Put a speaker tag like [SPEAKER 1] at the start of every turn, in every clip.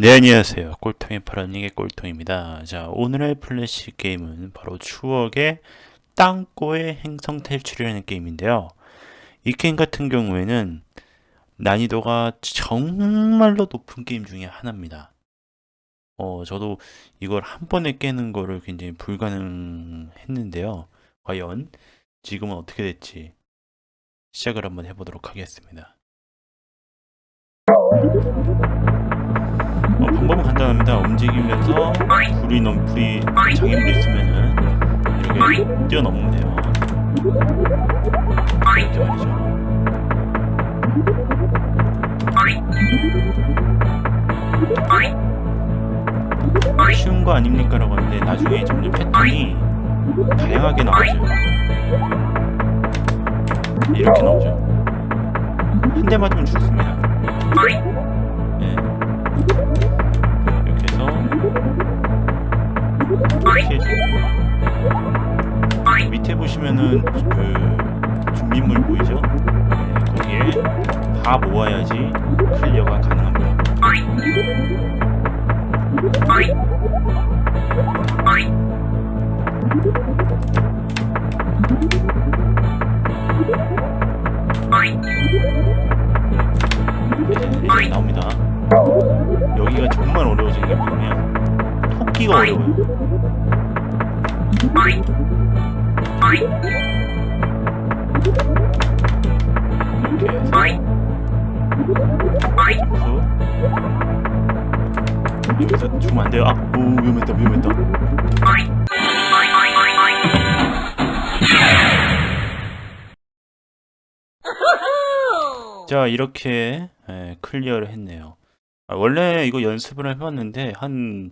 [SPEAKER 1] 네, 안녕하세요. 꼴통의 파란님의 꼴통입니다. 자, 오늘의 플래시 게임은 바로 추억의 땅꼬의 행성 탈출이라는 게임인데요. 이 게임 같은 경우에는 난이도가 정말로 높은 게임 중에 하나입니다. 어, 저도 이걸 한 번에 깨는 거를 굉장히 불가능했는데요. 과연 지금은 어떻게 될지 시작을 한번 해보도록 하겠습니다. 간단합니다. 움직이면서 불이 넘 불이 장애물이 있으면은 이렇게 뛰어넘으면 돼요. 이렇게 말이죠. 쉬운 거 아닙니까 라고 하는데 나중에 점점 패턴이 다양하게 나오죠. 이렇게 나오죠. 한 대 맞으면 죽습니다. 보시면은 그 준비물 보이죠? 네, 거기에 다 모아야지 클리어가 가능합니다. 네, 이렇게 나옵니다. 여기가 정말 어려워지는 게 뭐냐면 토끼가 어려워요. 이렇게 해서 점프 여기서 죽으면 안 돼요. 아, 오 위험했다, 위험했다. 자, 이렇게 예, 클리어를 했네요. 아, 원래 이거 연습을 해봤는데 한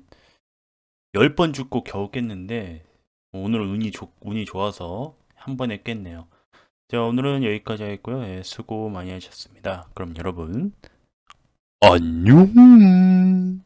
[SPEAKER 1] 10번 죽고 겨우 깼는데 오늘은 운이, 좋, 운이 좋아서 한 번에 깼네요. 자, 오늘은 여기까지 하겠고요. 예, 수고 많이 하셨습니다. 그럼 여러분 안녕